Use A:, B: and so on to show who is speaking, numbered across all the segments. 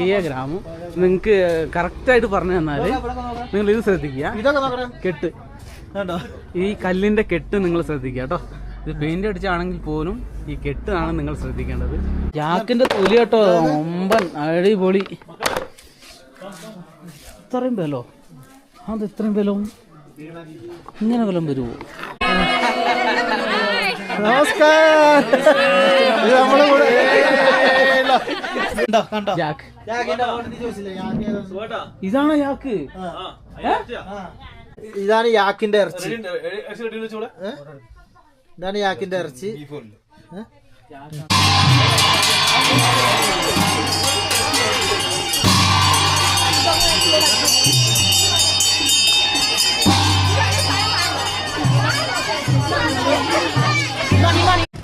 A: ചെറിയ ഗ്രാമം. നിങ്ങൾക്ക് കറക്റ്റായിട്ട് പറഞ്ഞു തന്നാൽ നിങ്ങൾ ഇത് ശ്രദ്ധിക്കുക.
B: ഇതൊക്കെ നോക്കണേ
A: കെട്ട്.
B: കേട്ടോ
A: ഈ കല്ലിന്റെ കെട്ട് നിങ്ങൾ ശ്രദ്ധിക്കുക കേട്ടോ. ഇത് പെയിന്റ് അടിച്ചാണെങ്കിൽ പോലും ഈ കെട്ടാണ് നിങ്ങൾ ശ്രദ്ധിക്കേണ്ടത്. ജാക്കിന്റെ തൊലി കേട്ടോ ഒമ്പൻ അടിപൊളി. ഇത്രയും ബലോ അത് ഇത്രയും ബലവും ഇങ്ങനെ ബലം വരുമോ
B: നമസ്കാരം.
A: ഇതാണോ യാക്ക്
B: ആ. ഇതാണ് യാക്കിന്റെ ഇറച്ചി? ഇതാണ് യാക്കിന്റെ ഇറച്ചി. ഏ?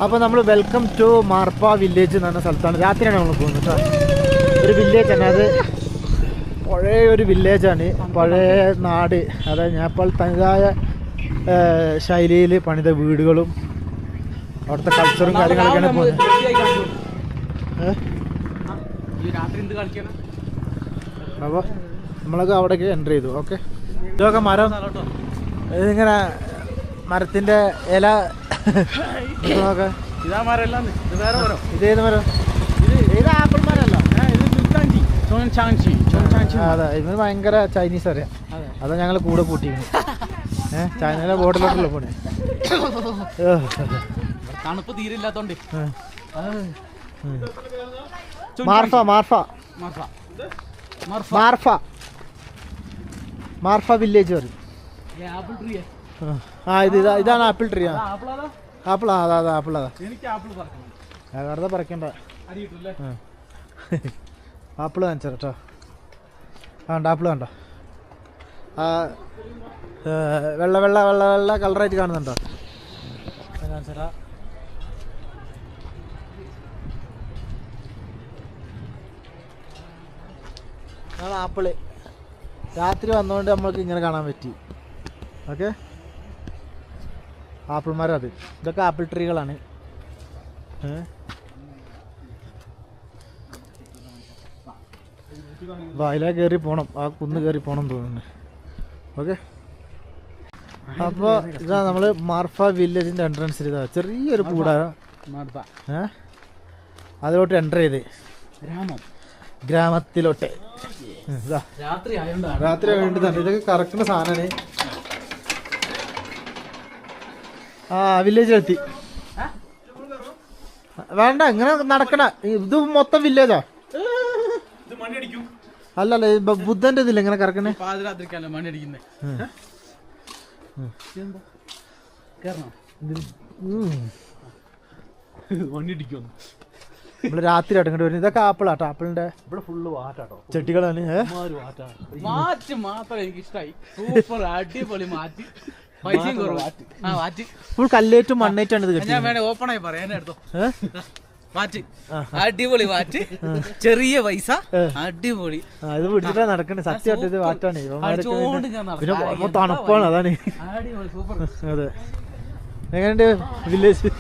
B: അപ്പൊ നമ്മൾ വെൽക്കം ടു മാർപ്പ വില്ലേജ് എന്ന് പറഞ്ഞ സ്ഥലത്താണ്. രാത്രിയാണ് നമ്മൾ പോകുന്നത് ഒരു വില്ലേജ് ആണ്. അത് പഴയ ഒരു വില്ലേജാണ് പഴയ നാട്. അതായത് നേപ്പാൾ തനതായ ശൈലിയിൽ പണിത വീടുകളും അവിടുത്തെ കൾച്ചറും കാര്യങ്ങളൊക്കെയാണ് പോകുന്നത്. അപ്പോൾ നമ്മളൊക്കെ അവിടേക്ക് എന്റർ ചെയ്തു. ഓക്കെ ഇതൊക്കെ മരം ഇതിങ്ങനെ മരത്തിന്റെ ഇല. നോക്കെ
A: ഇതാ ഇത് വേറെ മരം.
B: ഇതേത് മരം? ഇത് ആപ്പിൾ മരമല്ല.
A: ഇത് ചുട്ടാഞ്ചി ചോൻചാഞ്ചി ചോൻചാഞ്ചി
B: അതെ ഭയങ്കര ചൈനീസ് അറിയാം.
A: അതെ.
B: ഞങ്ങൾ കൂടെ കൂട്ടിയിരുന്നു ഏഹ് ചൈനയിലെ ബോട്ടിലോട്ടല്ലോ പോണേ
A: തണുപ്പ് തീരില്ലാത്തോണ്ട്.
B: മാർഫ മാർഫ
A: മർഫ. മർഫ.
B: മാർഫ. മാർഫ വില്ലേജ് പറയും.
A: Apple tree.
B: ആ. ഇത് ഇതാ ഇതാണ് ആപ്പിൾ ട്രീ ആ.
A: ആപ്പിൾ അതാ?
B: ആ അതാ അതാ ആപ്പിൾ അതാ. വെറുതെ പറിക്കണ്ട. ആപ്പിൾ കാണിച്ചു കേട്ടോ ആ ഉണ്ട് ആപ്പിൾ കണ്ടോ? ആ വെള്ള വെള്ള വെള്ള വെള്ള കളറായിട്ട് കാണുന്നുണ്ടോ? ആപ്പിൾ. രാത്രി വന്നുകൊണ്ട് നമ്മൾക്ക് ഇങ്ങനെ കാണാൻ പറ്റി. ഓക്കെ? ആപ്പിൾ മരം അത് ഇതൊക്കെ ആപ്പിൾ ട്രീകളാണ്. വയല കയറി പോണം. ആ കുന്ന് കയറി പോണം തോന്നുന്നു. ഓക്കെ? അപ്പോൾ ഇതാ നമ്മൾ മാർഫ വില്ലേജിന്റെ എൻട്രൻസിൽ ഇതാ ചെറിയൊരു കൂടാരം. അതിലോട്ട് എന്റർ ചെയ്ത്.
A: ഗ്രാമം.
B: ഗ്രാമത്തിലോട്ട്.
A: രാത്രി ആയതുകൊണ്ടാണ്
B: ഇതൊക്കെ കറക്കുന്ന സാധനമാണ് ആ വില്ലേജിലെത്തി വേണ്ട ഇങ്ങനെ നടക്കണ ഇത് മൊത്തം വില്ലേജാ അല്ലല്ല ബുദ്ധന്റെ ഇതില്ല ഇങ്ങനെ കറക്കണേ?
A: പാതിരാത്രിക്കല്ല മണി അടിക്കുന്നേ? മണി അടിക്കുന്നു
B: നമ്മൾ രാത്രി ഇങ്ങോട്ട് വരുന്നത്. ഇതൊക്കെ ആപ്പിളാട്ടോ ആപ്പിളിന്റെ
A: ഇവിടെ ഫുള്ള് വാറ്റാട്ടോ
B: ചെട്ടികളാണ്
A: മാറ്റ് മാത്രം എനിക്ക് ഇഷ്ടായി സൂപ്പർ അടിപൊളി മാറ്റ്. പൈസയും കുറവ് ആ മാറ്റ്.
B: ഫുൾ കല്ലേറ്റും മണ്ണേറ്റാണ് ഇത്
A: ഞാൻ
B: കെട്ടിയത്
A: വേണേ ഓപ്പൺ ആയി പറയാം എന്നെ എടുത്തോ?
B: ഏ?
A: മാറ്റ്. അടിപൊളി വാറ്റ് ചെറിയ പൈസ. അടിപൊളി.
B: അത് ഇത് പിടിച്ചിട്ടാ നടക്കണേ. സത്യമായിട്ട് ഇത് വാറ്റാണ് പിന്നെ- തണുപ്പാണ് അതാണ്.
A: അടിപൊളി സൂപ്പർ.
B: അതെ. എങ്ങനെയുണ്ട് വില്ലേജ്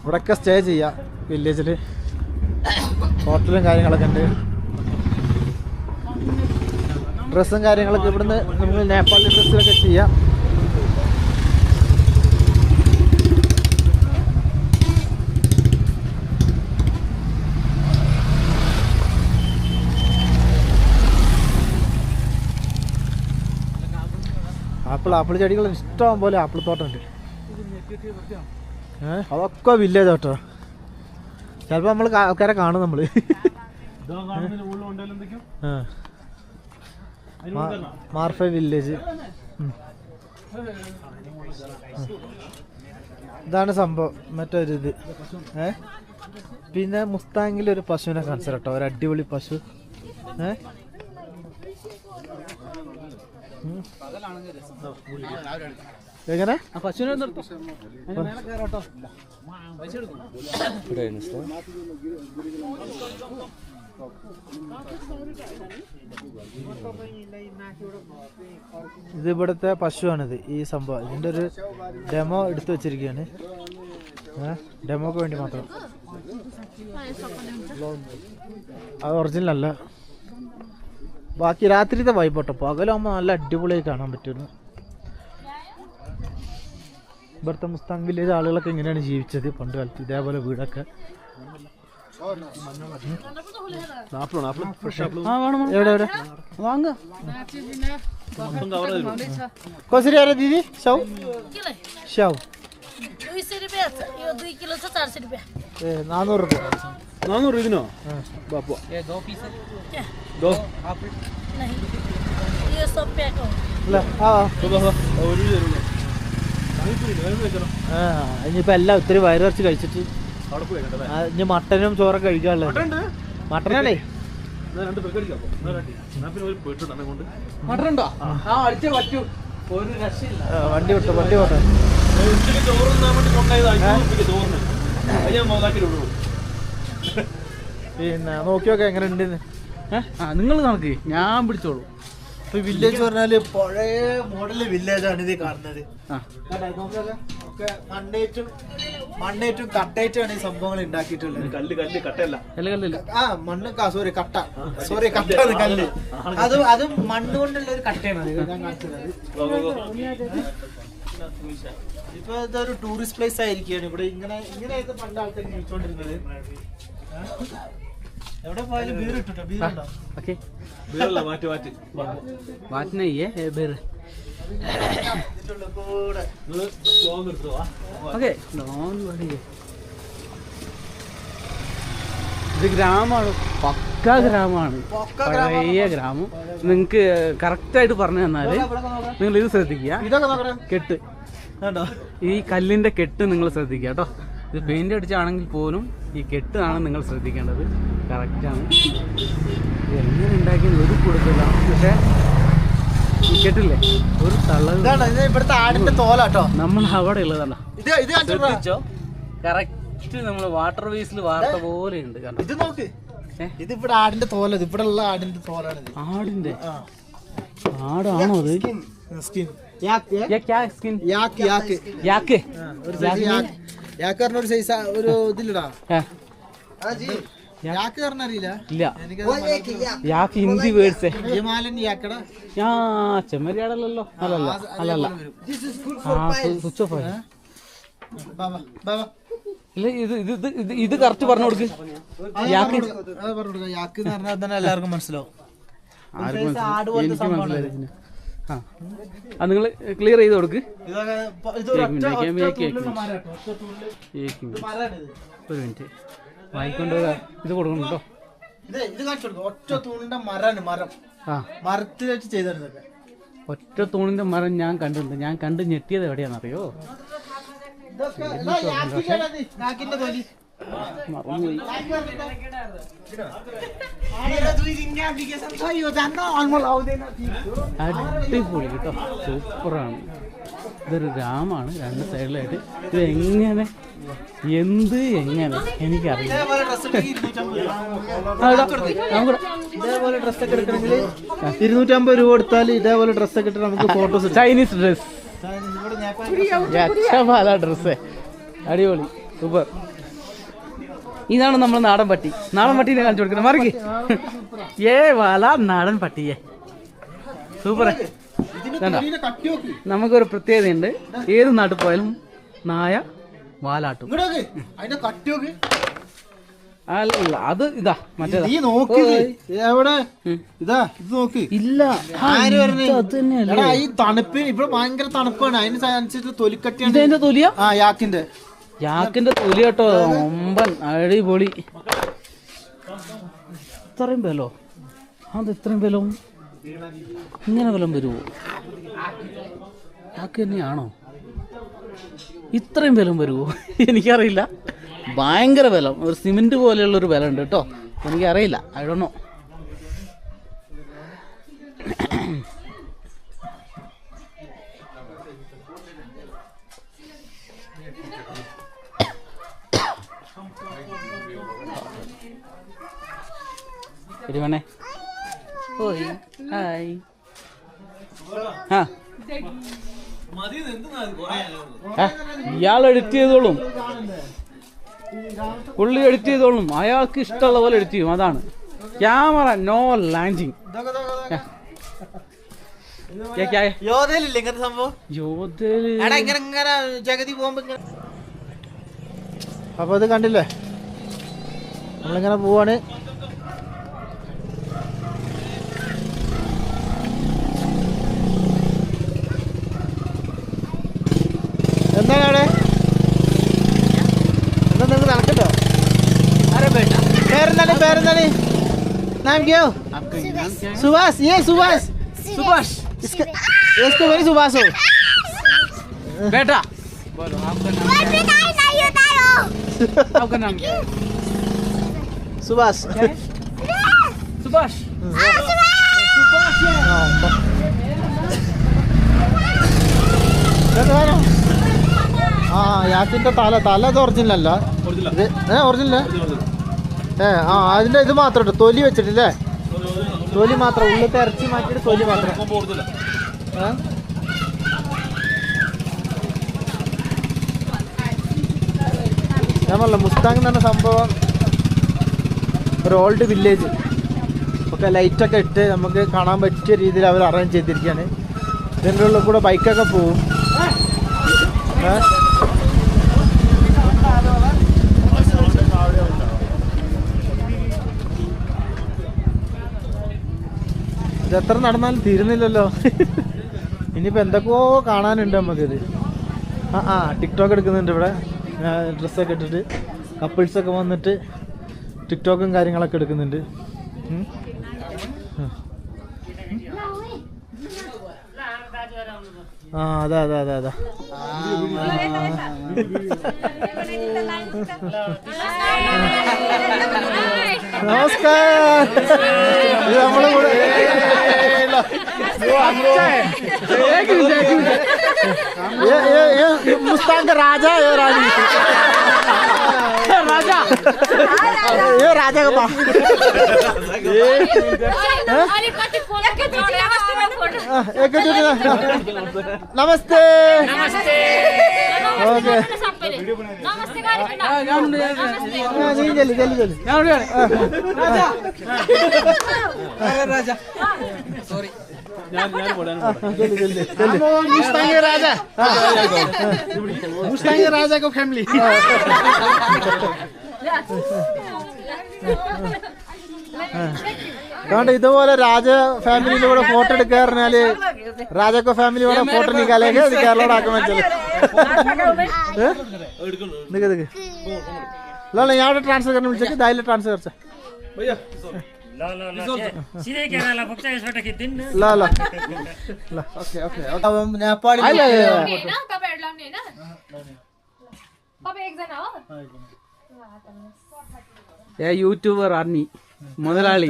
B: ഇവിടൊക്കെ സ്റ്റേ ചെയ്യാം. വില്ലേജിൽ ഹോട്ടലും കാര്യങ്ങളൊക്കെ ഉണ്ട്. ഡ്രസ്സും കാര്യങ്ങളൊക്കെ ഇവിടുന്ന് നമുക്ക് നേപ്പാളി ഡ്രസ്സിലൊക്കെ ചെയ്യാം. ആപ്പിൾ ആപ്പിൾ ചെടികൾ ഇഷ്ടം പോലെ ആപ്പിൾ തോട്ടമുണ്ട് ഏഹ് അതൊക്കെ വില്ലേജ് തോട്ടോ. ചിലപ്പോൾ നമ്മൾ ആൾക്കാരെ കാണും നമ്മൾ മാർഫ വില്ലേജ്. ഇതാണ് സംഭവം. മറ്റൊരു ഇത്. ഏ? പിന്നെ മുസ്താങ്ങിൽ ഒരു പശുവിനെ കാണിച്ചു കേട്ടോ. ഒരു അടിപൊളി പശു. ഏ. എങ്ങനെ?
A: ആ പശുവിനെ നിർത്തും
B: ഇത് ഇവിടുത്തെ പശുവാണിത് ഈ സംഭവം. ഇതിന്റെ ഒരു ഡെമോ എടുത്തു വെച്ചിരിക്കുകയാണ്. ഡെമോക്ക് വേണ്ടി മാത്രം. അത് ഒറിജിനൽ അല്ല. ബാക്കി രാത്രിത്തെ വൈബോട്ടോ പകലാകുമ്പോൾ നല്ല അടിപൊളിയായി കാണാൻ പറ്റുന്നു. ഇവിടുത്തെ മുസ്താങ് വില്ലേജ് ആളുകളൊക്കെ എങ്ങനെയാണ് ജീവിച്ചത് പണ്ട് കാലത്ത്. ഇതേപോലെ വീടൊക്കെ.
A: ആ വേണം
B: എവിടെ എവിടെ?
A: വാങ്ങ.
B: കോസരി ആരാ ദീദി? ഷൗ. ഷൗ. നാനൂറ് രൂപ.
C: നാനൂറ് ഇതിനോ. ബാപ്പ
A: ദോ
B: ഇനിയിപ്പോൾ എല്ലാം ഒത്തിരി വയറിറച്ച് കഴിച്ചിട്ട് ഇനി മട്ടനും ചോറൊക്കെ കഴിക്കാനുള്ളത് മട്ടനാണേ
A: ആ. അടിച്ചേ പറ്റൂ. ഒരു രക്ഷയില്ല.
B: വണ്ടി വിട്ടു വണ്ടി വിട്ടോ. പിന്നെ നോക്കി നോക്കാം എങ്ങനെ ഉണ്ട്
A: ആ നിങ്ങൾ കണക്ക്. ഞാൻ പിടിച്ചോളൂ.
B: ഇപ്പൊ വില്ലേജ് പറഞ്ഞാൽ പഴയ മോഡൽ വില്ലേജാണ് ആണ് ഇത് കാണുന്നത്. ഒക്കെ മണ്ണേറ്റും മണ്ണേറ്റും കട്ടേറ്റുമാണ് ഈ സംഭവങ്ങൾ ഉണ്ടാക്കിയിട്ടുള്ളത്.
C: കല്ല് കല്ല്
A: കട്ടല്ല
B: ആ മണ്ണ് സോറി കട്ട. സോറി കട്ട കല്ല്. അത് അത് മണ്ണ് കൊണ്ടുള്ള ഒരു കട്ടയാണ് ഞാൻ കാണിച്ചത്. ഇപ്പൊ ഇതൊരു ടൂറിസ്റ്റ് പ്ലേസ് ആയിരിക്കുകയാണ്. ഇവിടെ ഇങ്ങനെ ഇങ്ങനെയൊക്കെ പണ്ട് ആൾക്കാർ ജീവിച്ചോണ്ടിരുന്നത്. എവിടെ പോയാലും ബീർ ഇട്ടോ ബീർ ഉണ്ടോ
C: ബീറല്ല മാറ്റി മാറ്റി. മാറ്റിനയ്യേ ബീർ
A: ഓക്കെ. ലോങ് ഇത് ഗ്രാമമാണ്. പക്ക ഗ്രാമമാണ്. പഴയ ഗ്രാമം. നിങ്ങൾക്ക് കറക്റ്റായിട്ട് പറഞ്ഞു തന്നാൽ നിങ്ങൾ ഇത് ശ്രദ്ധിക്കുക. കെട്ട്. ഈ കല്ലിന്റെ കെട്ട് നിങ്ങൾ ശ്രദ്ധിക്കുക കേട്ടോ. ഇത് പെയിന്റ് അടിച്ചാണെങ്കിൽ പോലും ഈ കെട്ടാണ് നിങ്ങൾ ശ്രദ്ധിക്കേണ്ടത്. കറക്റ്റാണ് എങ്ങനെ ഉണ്ടാക്കിയെന്ന് ഒരു കൊടുക്കില്ല പക്ഷേ കെട്ടില്ലേ? ഒരു തള്ള
B: ഇവിടുത്തെ ആടിന്റെ തോലാട്ടോ
A: നമ്മൾ അവിടെ ഉള്ളതാണ്
B: ഇത് ഇത്?
A: ശ്രദ്ധിച്ചോ? കറക്റ്റ് നമ്മൾ വാട്ടർ വേസിൽ വാർത്ത പോലെ ഉണ്ട്
B: ഇത് നോക്ക്. ഇത് ഇവിടെ ആടിന്റെ തോല ഇത് ഇവിടെ ഉള്ള ആടിന്റെ തോലാണ്
A: ആടിന്റെ? ആടാണോ അത്
B: സ്കിൻ യാക്ക്
A: യാ, ക്യാ സ്കിൻ
B: യാക്ക് യാക്ക്.
A: യാക്ക്.
B: ഒരു സൈസ് ഒരു സൈസ് യാക്ക്
A: ഹിന്ദി വേർഡ്സ് ആ ചെമ്മരിയാടല്ലോ അല്ലല്ല അല്ലല്ല. സ്വിച്ച് ഓഫ് ഇല്ല ഇത് ഇത് ഇത് ഇത് കറക്റ്റ് പറഞ്ഞു കൊടുക്ക്. യാക്ക്.
B: യാക്ക് എന്ന് പറഞ്ഞാൽ തന്നെ എല്ലാവർക്കും മനസ്സിലാവും.
A: ആ. നിങ്ങൾ ക്ലിയർ ചെയ്ത് കൊടുക്ക്.
B: ഒരു
A: മിനിറ്റ്. വായിക്കൊണ്ട് ഇത് കൊടുക്കണം കേട്ടോ.
B: ഇത് ഇത് കാണിച്ചു കൊടുക്കാം. ഒറ്റ തൂണിന്റെ മരാണ് മരം.
A: ആ.
B: മരത്തിൽ വെച്ച് ചെയ്താണ് ഇതൊക്കെ.
A: ഒറ്റ തൂണിന്റെ മരം ഞാൻ കണ്ടിട്ടുണ്ട്. ഞാൻ കണ്ട് ഞെട്ടിയത് എവിടെയാണെന്നറിയോ? അടിപൊളി കേട്ടോ. സൂപ്പറാണ്. ഇതൊരു രാമാണ് രണ്ട് സൈഡിലായിട്ട്. ഇത് എങ്ങനെ എന്ത് എങ്ങനെ എനിക്കറിയില്ല.
B: ഇതേപോലെ ഇരുന്നൂറ്റമ്പത് രൂപ എടുക്കണമെങ്കിൽ ഇരുന്നൂറ്റമ്പത് കൊടുത്താൽ ഇതേപോലെ ഡ്രസ് ഒക്കെ ഇട്ട് നമുക്ക് ഫോട്ടോസ്
A: ചൈനീസ് ഡ്രസ് യക്ഷമാല ഡ്രസ്സ് അടിപൊളി സൂപ്പർ. ഇതാണ് നമ്മൾ നാടൻ പട്ടി. നാടൻ പട്ടീനെ കാണിച്ചു കൊടുക്കണം മറിക്ക്. ഏ വാല നാടൻ പട്ടിയെ. സൂപ്പർ നമുക്കൊരു പ്രത്യേകതയുണ്ട്. ഏത് നാട്ടിൽ പോയാലും നായ വാലാട്ടും. അല്ല അത് ഇതാ
B: മറ്റേ എവിടെ? ഇതാ ഇത് നോക്ക്.
A: ഇല്ല. അത് തന്നെയല്ലേ?
B: ഈ തണുപ്പിന് ഇവിടെ ഭയങ്കര തണുപ്പാണ്. അതിന് അനുസരിച്ച് തൊലിക്കട്ടിയാണ്.
A: ഇതെന്റെ തൊലിയാ?
B: ആ യാക്കിന്റെ.
A: യാക്കിന്റെ തൊലി കേട്ടോ. ഒമ്പൻ അടിപൊളി. ഇത്രയും പേലോ അത് ഇത്രയും ബലവും ഇങ്ങനെ വല്ലതും വരുമോ ആക്ക് തന്നെയാണോ? ഇത്രയും ബലം വരുമോ എനിക്കറിയില്ല. ഭയങ്കര ബലം ഒരു സിമെന്റ് പോലെയുള്ള ഒരു ബലം ഉണ്ട് കേട്ടോ. എനിക്കറിയില്ല. അഴണോ വരുവാണേ ഓയ് ഹായ്. ആ ഇയാൾ എഡിറ്റ് ചെയ്തോളും. പുള്ളി എഡിറ്റ് ചെയ്തോളും. അയാൾക്ക് ഇഷ്ടമുള്ള പോലെ എഡിറ്റ് ചെയ്യും അതാണ്. Camera no landing.
B: യോധയിലില്ല ഇങ്ങനത്തെ സംഭവം?
A: യോധൽ.
B: എടാ ഇങ്ങനെ ഇങ്ങനെ ജഗതി പോകുമ്പോ ഇങ്ങനെ അപ്പൊ ഇത് കണ്ടില്ലേ? നമ്മളിങ്ങനെ പോവാണ്. नाम क्या हो? सुभाष ये सुभाष।
A: सुभाष।
B: इसका इसको वही सुभाष हो।
A: बेटा। बोलो आपका नाम आपका नाम क्या
B: सुभाष।
A: सुभाष।
B: हाँ यहाँ तो ताला ताला तो ओरिजिनल ओरिजिनल ओरिजिनल ഏ ആ അതിന്റെ ഇത് മാത്രം തൊലി വെച്ചിട്ടില്ലേ? തൊലി മാത്രം ഉള്ളത്തെ ഇറച്ചി മാറ്റിയിട്ട് തൊലി മാത്രം? ഞാൻ മുസ്താങ് എന്ന് പറഞ്ഞ സംഭവം ഒരു ഓൾഡ് വില്ലേജ് ഒക്കെ ലൈറ്റൊക്കെ ഇട്ട് നമുക്ക് കാണാൻ പറ്റിയ രീതിയിൽ അവർ അറേഞ്ച് ചെയ്തിരിക്കുകയാണ്. ഇതിന്റെ ഉള്ളിൽ കൂടെ ബൈക്കൊക്കെ പോവും. ഏ? എത്ര നടന്നാലും തീരുന്നില്ലല്ലോ. ഇനിയിപ്പോൾ എന്തൊക്കെയോ കാണാനുണ്ട് നമുക്കിത് ആ ആ ടിക്ടോക്ക് എടുക്കുന്നുണ്ട് ഇവിടെ. ഡ്രസ്സൊക്കെ ഇട്ടിട്ട്. കപ്പിൾസൊക്കെ വന്നിട്ട് ടിക്ടോക്കും കാര്യങ്ങളൊക്കെ എടുക്കുന്നുണ്ട്. ആ അതെ അതെ അതെ അതെ നമസ്കാരം ഇത് നമ്മളെ കൂടെ ये ये ये ये मुस्तान का राजा है ये रानी
A: राजा
B: ये राजा का बाप हाँ, एक मिनट नमस्ते ఓకే జల్లి జల్లి జల్లి రాజా సారీ राजाको फ्यामिली അതുകൊണ്ട് ഇതുപോലെ രാജ ഫാമിലിയുടെ ഫോട്ടോ എടുക്കാറിഞ്ഞാൽ പറഞ്ഞാൽ രാജാക്കോ ഫാമിലി കൂടെ ഫോട്ടോ നിക്കാലേക്ക് അത് കേരളോട് ആക്കാൻ വെച്ചാൽ ഞാൻ ട്രാൻസ്ഫർ കാരണം വിളിച്ചേക്ക്. ദായിലെ ട്രാൻസ്ഫർ
A: കുറച്ച യൂട്യൂബർ അർണി മുതലാളി.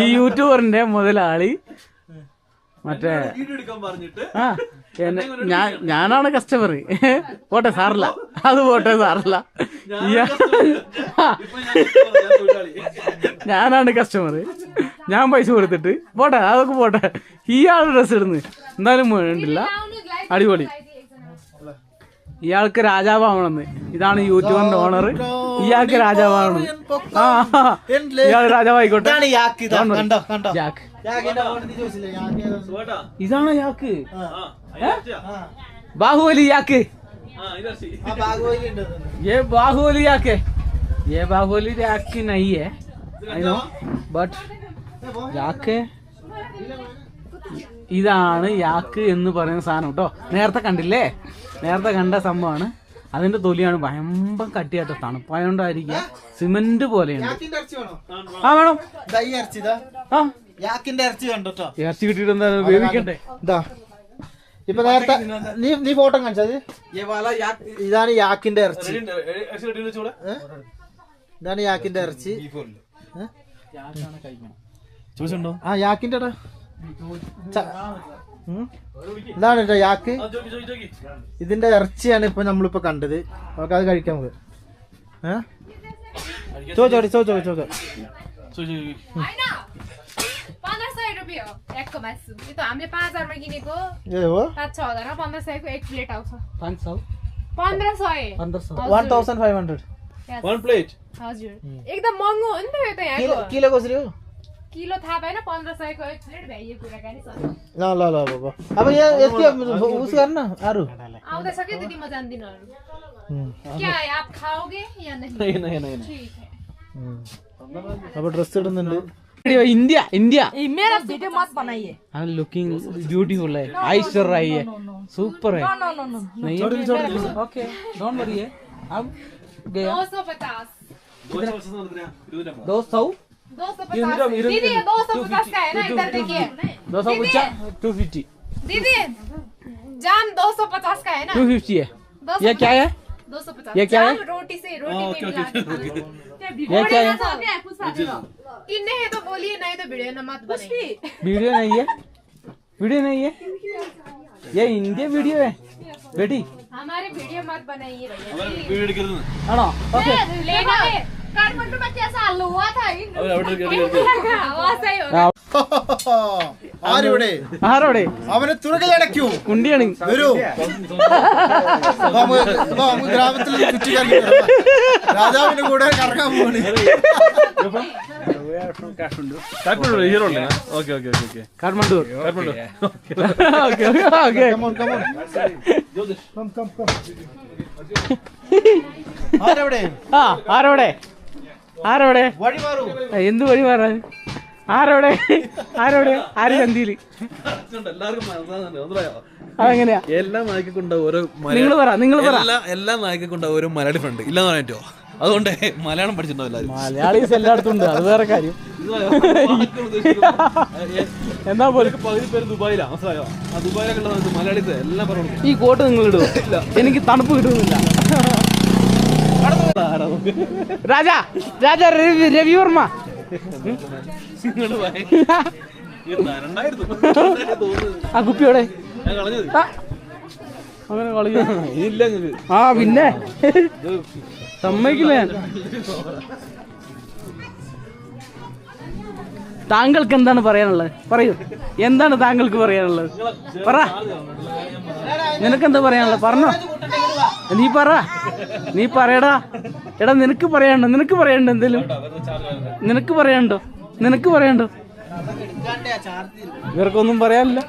A: ഈ യൂട്യൂബറിന്റെ മുതലാളി. മറ്റേ
C: വീഡിയോ എടുക്കാൻ പറഞ്ഞിട്ട്
A: ആ എന്നെ ഞാൻ ഞാനാണ് കസ്റ്റമർ പോട്ടെ സാറില്ല. അത് പോട്ടെ സാറില്ല. ഞാനാണ് കസ്റ്റമർ ഞാൻ പൈസ കൊടുത്തിട്ട്. പോട്ടെ അതൊക്കെ പോട്ടെ. ഇയാൾ ഡ്രസ് ഇടുന്നു എന്തായാലും വേണ്ടില്ല. അടിപൊളി. ഇയാൾക്ക് രാജാവാവണമെന്ന് ഇതാണ് യൂട്യൂബറിന്റെ ഓണർ ഇയാൾക്ക് രാജാവാവണം ആ ആ. ഇയാൾ രാജാവായിക്കോട്ടെ
B: ഇതാണ് യാക്ക് ഇതാ കണ്ടോ കണ്ടോ
A: യാക്ക്
B: യാക്കിന്റെ ഫോട്ടോ ചോദിച്ചില്ലേ യാക്ക് ഏതാ?
C: സുഖേട്ടാ
A: ഇതാണ് യാക്ക്
C: ആ അതിനകത്തിയാ?
B: ആ
A: ബാഹുബലി യാക്ക്
C: ആ ഇതർച്ചി
B: ആ ബാഗുവലി ഉണ്ട് ഇതിന്.
A: ये बाहुबली याके ये बाहुबली याकी नहीं है आई नो बट യാക്ക് ഇതാണ് യാക്ക് എന്ന് പറയുന്ന സാധനം കേട്ടോ. നേരത്തെ കണ്ടില്ലേ? നേരത്തെ കണ്ട സംഭവമാണ്. അതിന്റെ തൊലിയാണ് ഭയമ്പം കട്ടിയായിട്ട് തണുപ്പായോണ്ടായിരിക്കുക. സിമെന്റ് പോലെയുണ്ട്. ആ വേണം.
B: യാക്കിന്റെ ഇറച്ചി കിട്ടിട്ട്
A: ഇറച്ചി കിട്ടിയിട്ട് എന്താ വേവിക്കണ്ടേ?
B: ഇതാ ഇപ്പൊ നേരത്തെ നീ നീ ഫോട്ടോ കാണിച്ചത് ഇതാണ് യാക്കിന്റെ ഇറച്ചി. ഇതാണ് യാക്കിന്റെ ഇറച്ചി. ആ യാക്കിന്റെ ഇതാണ് കേട്ടോ യാക്ക്
C: ആ ചോദിക്ക് ചോദിക്ക് ചോദിക്ക്
B: ഇതിന്റെ ഇറച്ചിയാണ് ഇപ്പൊ നമ്മളിപ്പോ കണ്ടത് നമുക്ക് അത് കഴിക്കാം നമുക്ക് ഏഹ് ചോദിച്ചോടി ചോദിച്ചോ ചോദിച്ചോ
C: ചോദിക്ക് ചോദിക്ക്
D: होइन पन्ध्र सय रुपियाँ
E: रुपियाँ हो एकको मासु यो त हामीले पाँच हजारमा किनेको
B: ए हो
E: पाँच छ हजारमा पन्ध्र सयको एक प्लेट आउँछ
A: पाँच सौ
E: पन्ध्र सय
A: पंद्रह सौ
E: हजुर।
B: One thousand five hundred
C: one plate
E: हजुर एकदम महँगो हो नि त यो त
B: किलो
E: यहाँको
B: किलो कसरी हो
E: किलो थाहा भएन पन्ध्र सयको एक प्लेट भ्याइयो कुराकानी
B: ल ल ल बाबा अब यहाँ उस गर्न अरू
E: आउँदैछ कि दिदी म जान्दिनँ
F: मेरा मत बनाइए
A: आई लुकिंग सुपर है
F: नो नो नो
A: नहीं छोड़ छोड़ ओके डोंट वरी है अब गया
E: 250 मतलब
A: दो सौ
E: पचास दीदी ये दो सौ पचास का है ना इधर देखिए।
A: दो सौ पचास टू फिफ्टी
E: दीदी जान दो सौ पचास का है ना?
A: टू फिफ्टी है। ये क्या है?
E: दो सौ पचास।
A: ये क्या है?
E: रोटी से रोटी किन्ने है? तो बोलिए नहीं तो वीडियो ना मत बनाइए
A: वीडियो नहीं है? वीडियो नहीं है? ये इंडिया वीडियो है? बेटी।
E: हमारे वीडियो मत बनाइए
A: ओके। ആരോടെ?
B: അവനെ തുറകിലടക്കൂ
A: കുണ്ടിയാണ്
B: വരൂ. ഗ്രാമത്തിൽ രാജാവിന്റെ കൂടെ കറങ്ങാൻ
C: പോണ് ഹീറോ
A: ആ ആരോടെ?
B: മാറൂ.
A: എന്ത് വഴി മാറാൻ? ആരോടെ ആരോടെ ആര്
C: ചന്തിയിൽ?
A: അതെങ്ങനെയാ?
C: എല്ലാം നായ്ക്കൊണ്ട ഓരോ
A: നിങ്ങൾ പറ നിങ്ങൾ പറ.
C: എല്ലാം എല്ലാ ഓരോ മലയാളി ഫ്രണ്ട് ഇല്ലെന്ന് പറഞ്ഞോ അതുകൊണ്ട് മലയാളം പഠിച്ചിട്ടുണ്ടാവില്ല എല്ലാവരും
A: മലയാളീസ് എല്ലായിടത്തും ഉണ്ട് അത് വേറെ കാര്യം. എന്നാ പോലും.
C: പകുതി പേര് ദുബായിലാ മനസ്സിലായോ? ആ ദുബായിലൊക്കെ മലയാളീസ് എല്ലാം പറഞ്ഞു
A: ഈ കോട്ട് നിങ്ങൾ ഇടുക എനിക്ക് തണുപ്പ് കിട്ടുന്നില്ല. രാജ രാജാ രവി
C: രവിവർമ്മ
A: ആ കുപ്പിയോടെ
C: ഞാൻ കളഞ്ഞത്
A: ആ, അങ്ങനെ ആ പിന്നെ. സമ്മതിക്കില്ല ഞാൻ. താങ്കൾക്ക് എന്താണ് പറയാനുള്ളത്? പറയൂ. എന്താണ് താങ്കൾക്ക് പറയാനുള്ളത്? പറ. നിനക്കെന്താ പറയാനുള്ളത്? പറഞ്ഞോ. നീ പറ. നീ പറയടാ. എടാ നിനക്ക് പറയാനുണ്ടോ? നിനക്ക് പറയണ്ടോ എന്തേലും നിനക്ക് പറയാനുണ്ടോ? നിനക്ക് പറയണ്ടോ ഇവർക്കൊന്നും പറയാനില്ല.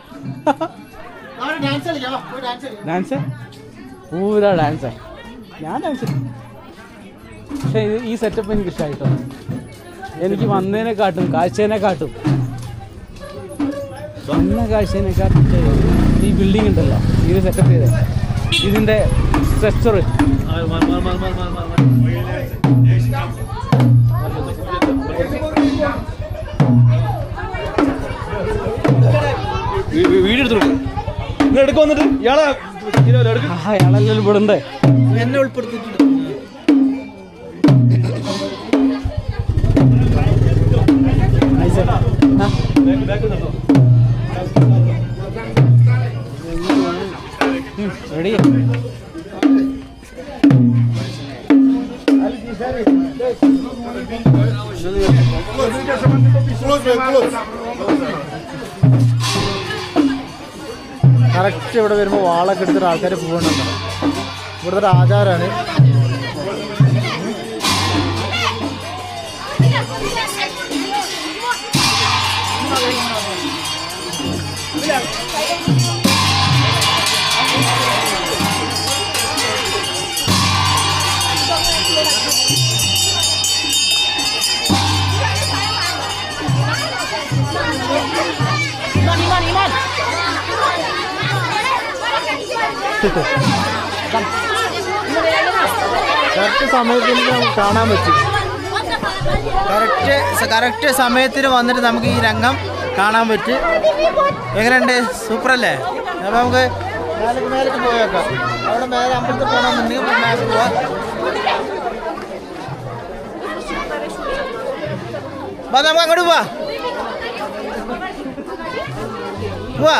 B: ഡാൻസ്?
A: പൂര ഡാൻസ്. ഞാൻ ഡാൻസ് പക്ഷെ ഈ സെറ്റപ്പ് എനിക്ക് ഇഷ്ടമായിട്ടോ എനിക്ക് വന്നതിനെ കാട്ടും കാഴ്ചേനെ കാട്ടും വന്ന കാഴ്ചേനെ കാട്ടും ഈ ബിൽഡിംഗ് ഉണ്ടല്ലോ ഇത് സെറ്റപ്പ് ചെയ്ത. ഇതിന്റെ സ്ട്രക്ചർ
C: നിങ്ങൾ വന്നിട്ട്. ഇയാളെ ഇയാളെല്ലാം
A: അയാളെല്ലാം ഇവിടെ ഉണ്ട്
B: എന്നെ ഉൾപ്പെടുത്തിയിട്ടുണ്ട്.
A: റെഡി
B: കറക്റ്റ് ഇവിടെ വരുമ്പോൾ വാളൊക്കെ എടുത്തിട്ട് ആൾക്കാർ പോകണമെന്നാണ് ഇവിടുത്തെ ഒരു ആചാരമാണ് കറക്റ്റ് സമയത്തിന് കാണാൻ പറ്റും. കറക്റ്റ് കറക്റ്റ് സമയത്തിന് വന്നിട്ട് നമുക്ക് ഈ രംഗം കാണാൻ പറ്റും. എങ്ങനെയുണ്ട്? സൂപ്പറല്ലേ? അപ്പോൾ നമുക്ക് മേലേക്ക് മേലേക്ക് പോയേക്കാം. അവിടെ മേലെ അമ്പലത്തിൽ പോകണമെന്നുണ്ടെങ്കിൽ മേലേക്ക് പോവാം. നമുക്ക് അങ്ങോട്ട് പോവാ. പോവാ.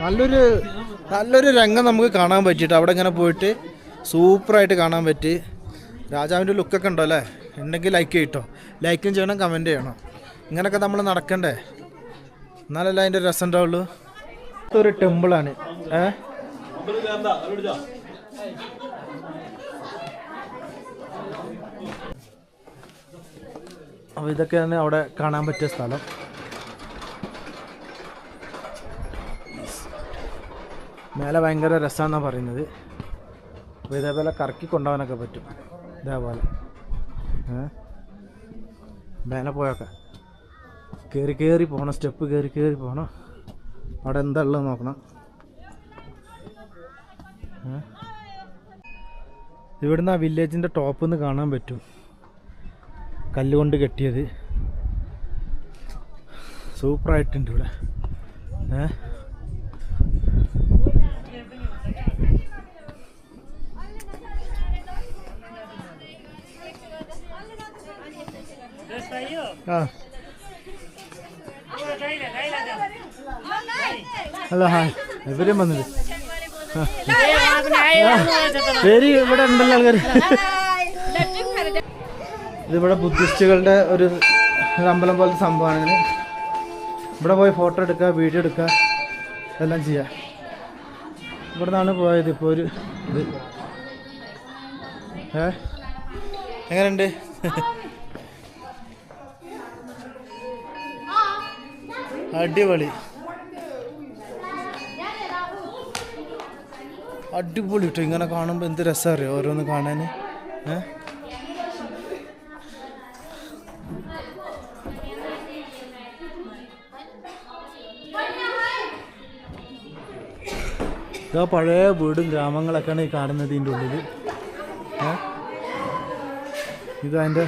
B: നല്ലൊരു നല്ലൊരു രംഗം നമുക്ക് കാണാൻ പറ്റിയിട്ട് അവിടെ ഇങ്ങനെ പോയിട്ട് സൂപ്പറായിട്ട് കാണാൻ പറ്റി. രാജാവിന്റെ ലുക്കൊക്കെ ഉണ്ടോ അല്ലേ? ഉണ്ടെങ്കിൽ ലൈക്ക് ചെയ്യട്ടോ. ലൈക്കും ചെയ്യണം കമന്റ് ചെയ്യണം. ഇങ്ങനെയൊക്കെ നമ്മൾ നടക്കണ്ടേ? എന്നാലല്ലേ അതിന്റെ രസം ഉണ്ടാവുള്ളൂ. ഇതൊരു ടെമ്പിളാണ് ഏ? അപ്പോൾ ഇതൊക്കെയാണ് അവിടെ കാണാൻ പറ്റിയ സ്ഥലം. മേലെ ഭയങ്കര രസമാണെന്നാണ് പറയുന്നത്. അപ്പോൾ ഇതേപോലെ കറക്കി കൊണ്ടുപോകാനൊക്കെ പറ്റും. ഇതേപോലെ. മേലെ പോയൊക്കെ. കയറി കയറി പോകണം സ്റ്റെപ്പ് കയറി കയറി പോകണം അവിടെ എന്താ ഉള്ളത് നോക്കണം? ഇവിടുന്ന് ആ വില്ലേജിന്റെ ടോപ്പ് നിന്ന് കാണാൻ പറ്റും. കല്ലുകൊണ്ട് കെട്ടിയത്. സൂപ്പറായിട്ടുണ്ട് ഇവിടെ. ഏ? Hello hi. ഇവരും വന്നത് പേര് ഇവിടെ ഉണ്ടല്ലോ ആൾക്കാർ ഇതിവിടെ ബുദ്ധിസ്റ്റുകളുടെ ഒരു അമ്പലം പോലത്തെ സംഭവമാണ് ഇവിടെ പോയി ഫോട്ടോ എടുക്കുക വീഡിയോ എടുക്കുക എല്ലാം ചെയ്യാം. ഇവിടെ നിന്നാണ് പോയത് ഇപ്പോൾ ഒരു ഇത്. ഏ? എങ്ങനെയുണ്ട്? അടിപൊളി. അടിപൊളി കേട്ടോ ഇങ്ങനെ കാണുമ്പോൾ എന്ത് രസം അറിയോ? ഓരോന്ന് കാണാൻ ഏ? ഇതാ പഴയ വീടും ഗ്രാമങ്ങളൊക്കെയാണ് ഈ കാണുന്നത് ഇതിന്റെ ഉള്ളിൽ ഇതാ ഇത് അതിന്റെ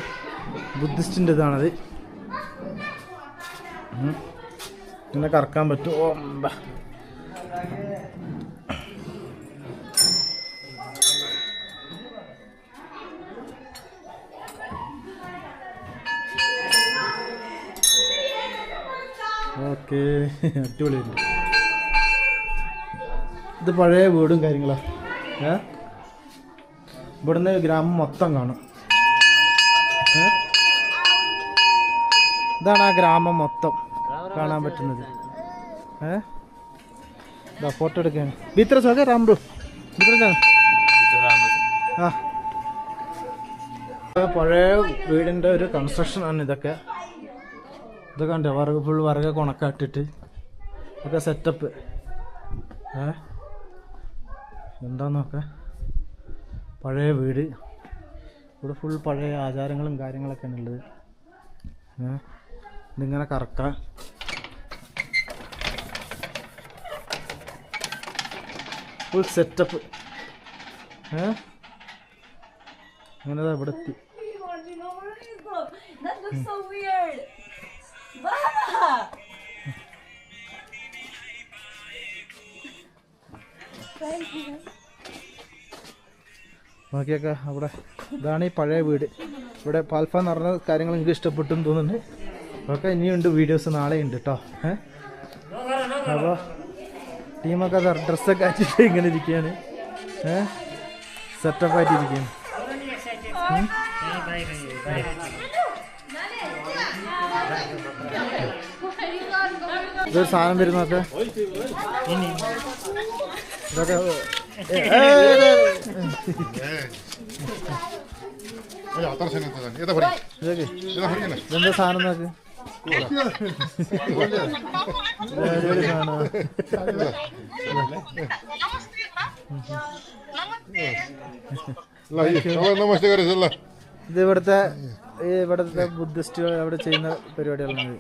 B: ബുദ്ധിസ്റ്റിന്റെ ഇതാണത് ഇങ്ങനെ കറക്കാൻ പറ്റും ഓ അമ്പ. ഓക്കെ അടിപൊളിയായിരുന്നു ഇത് പഴയ വീടും കാര്യങ്ങളാ. ഏ? ഇവിടുന്ന് ഗ്രാമം മൊത്തം കാണും? ഇതാണ് ആ ഗ്രാമം മൊത്തം. കാണാൻ പറ്റുന്നത്. ഏ? ഫോട്ടോ എടുക്കാൻ. ബിത്ര സാധേ റാംബ്രു ഭീത്ര ആ. പഴയ വീടിന്റെ ഒരു കൺസ്ട്രക്ഷനാണ് ഇതൊക്കെ. ഇതൊക്കെ ഉണ്ട് വറക് ഫുൾ വറക് കൊണക്കാട്ടിട്ട് ഒക്കെ സെറ്റപ്പ് ഏ? എന്താന്നൊക്കെ പഴയ വീട്. ഇവിടെ ഫുൾ പഴയ ആചാരങ്ങളും കാര്യങ്ങളൊക്കെയാണ് ഉള്ളത്. ഇതിങ്ങനെ കറക്കാം. ഫുൾ സെറ്റപ്പ് ഏ അങ്ങനെ ഇവിടെ എത്തി! നോക്കിയൊക്കെ അവിടെ. ഇതാണ് ഈ പഴയ വീട്. ഇവിടെ പാൽഫ എന്ന് പറഞ്ഞ കാര്യങ്ങൾ എനിക്ക് ഇഷ്ടപ്പെട്ടു തോന്നുന്നുണ്ട്. തോന്നുന്നു ഓക്കെ ഇനിയുണ്ട് വീഡിയോസ് നാളെ ഉണ്ട് കേട്ടോ ഏ അപ്പോൾ ടീമൊക്കെ ഡ്രസ്സൊക്കെ അടിച്ചിട്ട് ഇങ്ങനെ ഇരിക്കുകയാണ്. ഏ? സെറ്റപ്പ് ആയിട്ട് ഇരിക്കുകയാണ്. ഇതൊരു സാധനം വരുന്നൊക്കെ ഇതൊക്കെ എന്താ സാധനം നോക്ക്.
G: നമസ്തേ കരസല്ല
B: ഇത് ഇവിടുത്തെ ഈ ഇവിടുത്തെ ബുദ്ധിസ്റ്റുകൾ അവിടെ ചെയ്യുന്ന പരിപാടികളാണ്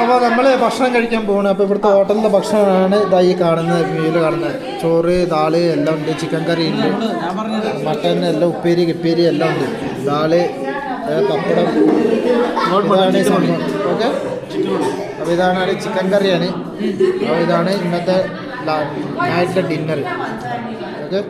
B: അപ്പൊ അപ്പോൾ നമ്മൾ ഭക്ഷണം കഴിക്കാൻ പോകണം അപ്പോൾ ഇവിടുത്തെ ഹോട്ടലിലെ ഭക്ഷണമാണ് ഇതായി കാണുന്നത് മീൽ കാണുന്നത്. ചോറ് ദാൾ എല്ലാം ഉണ്ട്. ചിക്കൻ കറി ഉണ്ട്. മട്ടൻ എല്ലാം ഉപ്പേരി കിപ്പേരി എല്ലാം ഉണ്ട്. ദാൾ പപ്പടം. ഇതാണ് സംഭവം. ഓക്കെ? അപ്പോൾ ഇതാണ് ചിക്കൻ കറിയാണ്. അപ്പോൾ ഇതാണ് ഇന്നത്തെ നൈറ്റ് ഡിന്നർ ഓക്കെ?